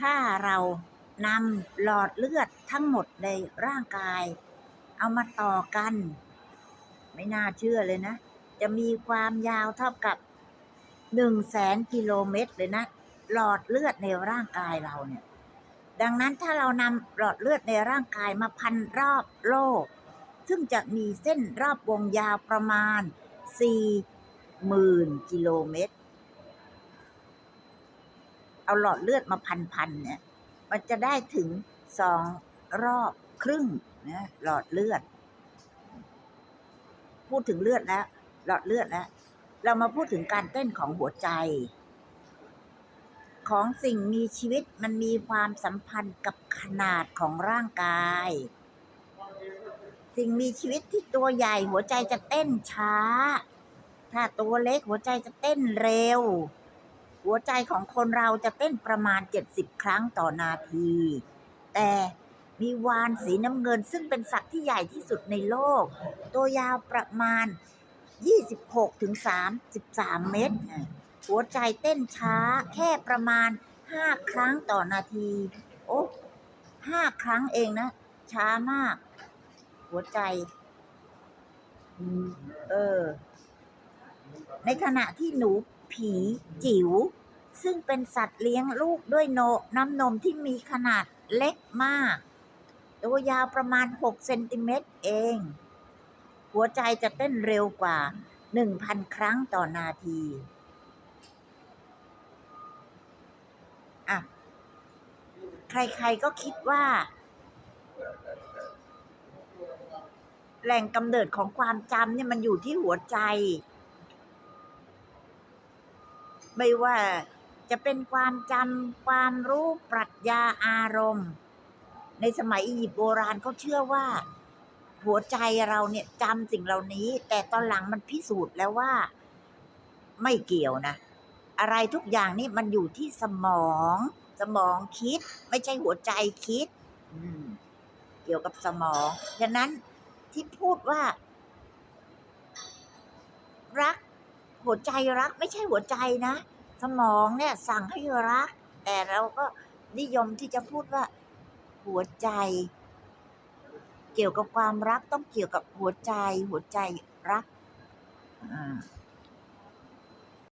ถ้าเรานำหลอดเลือดทั้งหมดในร่างกาย เอามาต่อกัน ไม่น่าเชื่อเลยนะ จะมีความยาวเท่ากับหนึ่งแสนกิโลเมตรเลยนะ หลอดเลือดในร่างกายเราเนี่ย ดังนั้นถ้าเรานำหลอดเลือดในร่างกายมาพันรอบโลก ซึ่งจะมีเส้นรอบวงยาวประมาณ4หมื่นกิโลเมตร เอาหลอดเลือดมาพันๆเนี่ย มันจะได้ถึงสองรอบครึ่งนะหลอดเลือด พูดถึงเลือดแล้ว หลอดเลือดแล้ว เรามาพูดถึงการเต้นของหัวใจ ของสิ่งมีชีวิตมันมีความสัมพันธ์กับขนาดของร่างกาย สิ่งมีชีวิตที่ตัวใหญ่หัวใจจะเต้นช้า ถ้าตัวเล็กหัวใจจะเต้นเร็ว หัวใจของคนเราจะเต้นประมาณ 70 ครั้งต่อนาที แต่มีวานสีน้ำเงินซึ่งเป็นสัตว์ที่ใหญ่ที่สุดในโลก ตัวยาวประมาณ 26ถึง33 เมตร หัวใจเต้นช้าแค่ประมาณ 5 ครั้งต่อนาที โอ้ห้าครั้งเองนะ ช้ามาก หัวใจ เออ ในขณะที่หนูผีจิ๋วซึ่งเป็นสัตว์เลี้ยงลูกด้วยโนน้ำนมที่มีขนาดเล็กมาก ตัวยาวประมาณ 6 เซนติเมตรเอง หัวใจจะเต้นเร็วกว่า 1,000 ครั้งต่อนาทีอะใครๆก็คิดว่า แหล่งกำเนิดของความจำเนี่ยมันอยู่ที่หัวใจ ไม่ว่าจะเป็นความจำความรู้ปรัชญาอารมณ์ ในสมัยอียิปต์โบราณเขาเชื่อว่า หัวใจเราเนี่ยจำสิ่งเหล่านี้ แต่ตอนหลังมันพิสูจน์แล้วว่าไม่เกี่ยวนะ อะไรทุกอย่างนี่มันอยู่ที่สมอง สมองคิด ไม่ใช่หัวใจคิดเกี่ยวกับสมองฉะนั้นที่พูดว่า รัก หัวใจรักไม่ใช่หัวใจนะ สมองเนี่ยสั่งให้รัก แต่เราก็นิยมที่จะพูดว่า หัวใจ เกี่ยวกับความรักต้องเกี่ยวกับหัวใจ หัวใจรัก อ่า